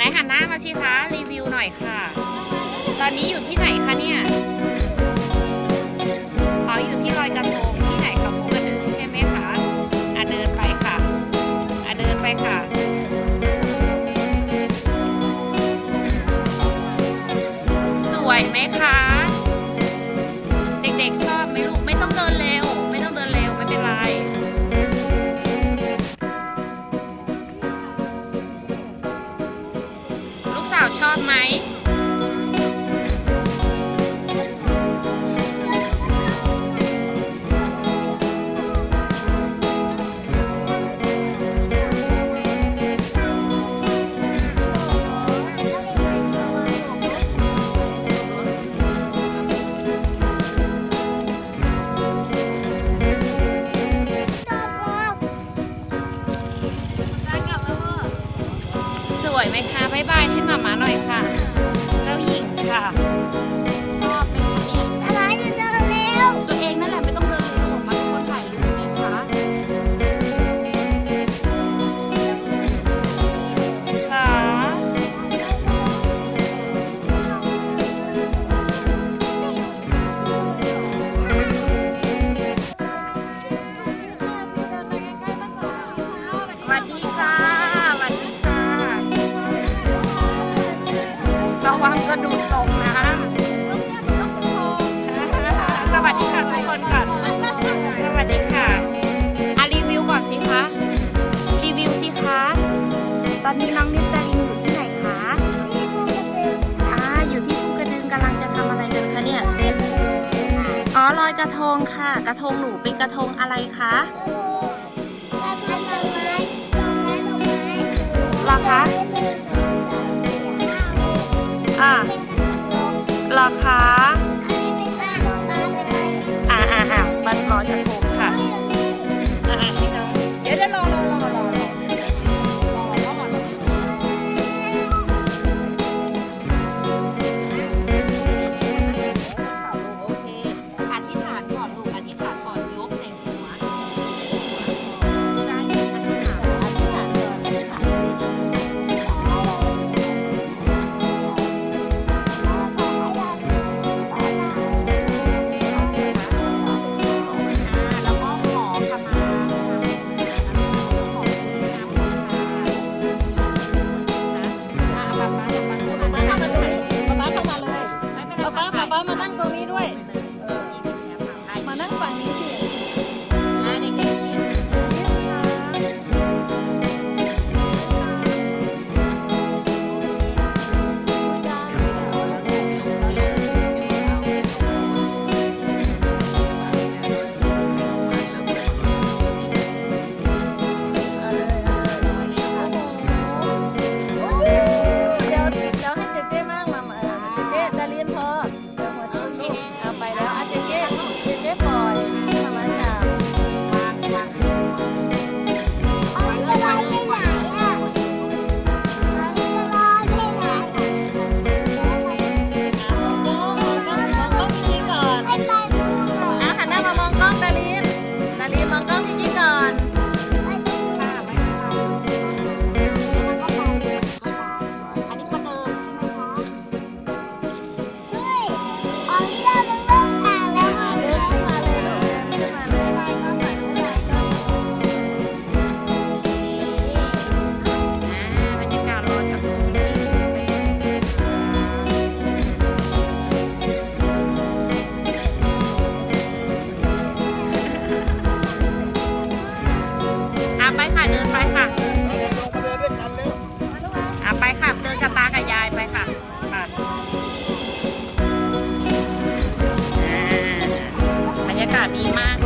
ไหนหันหน้ามาสิคะรีวิวหน่อยค่ะ ตอนนี้อยู่ที่ไหนคะเนี่ยอ๋ออยู่ที่ลอยกระทงที่ไหนคะผู้กระดึงใช่ไหมคะอะเดินไปค่ะอะเดินไปค่ะสวยไหมคะ วังสะดูดตกนะสวัสดีค่ะทุกคนค่ะสวัสดีค่ะอารีวิวก่อนสิคะ รีวิวสิคะ ตอนนี้น้องนิตาลินอยู่ที่ไหนคะอ่าอยู่ที่ภูกระดึงกำลังจะทำอะไรกันคะเนี่ยอ๋อลอยกระทงค่ะ กระทงหนูเป็นกระทงอะไรคะหรอคะ นะคะากาศดีมาก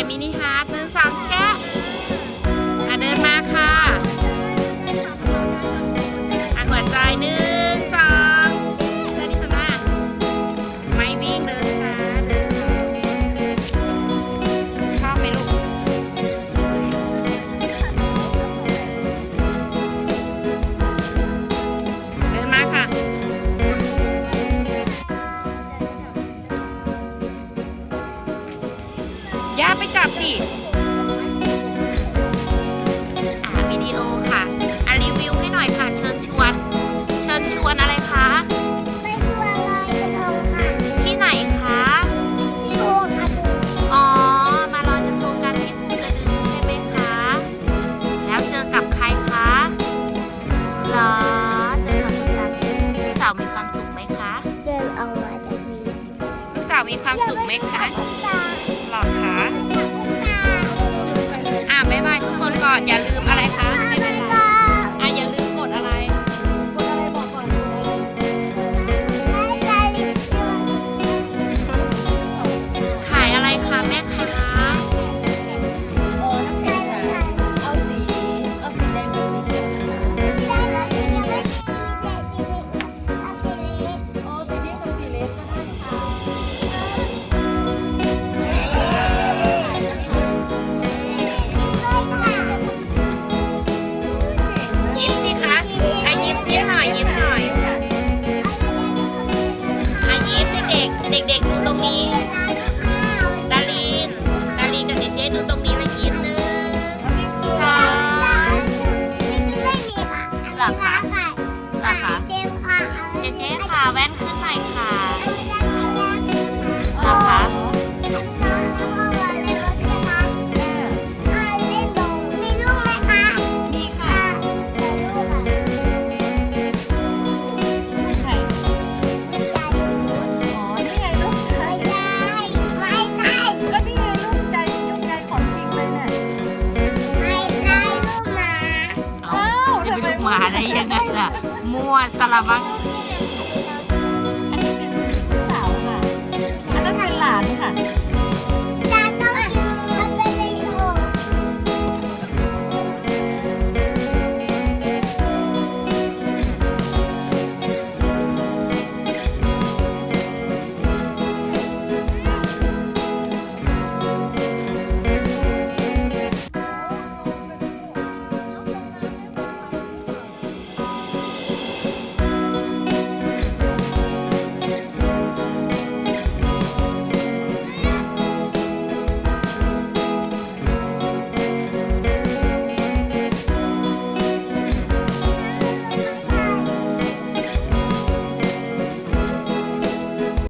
a mini าวมีความสุขไหมคะ เดินออกมาจากนี้ลูกสาวมีความสุขไหมคะหรอคะอ่าบ๊ายบายทุกคนก่อนอย่าลืมอะไร ได้ยังไงล่ะ มั่วสลับบังอันนี้เป็นลูกสาวค่ะ อันนั้นเป็นหลานค่ะ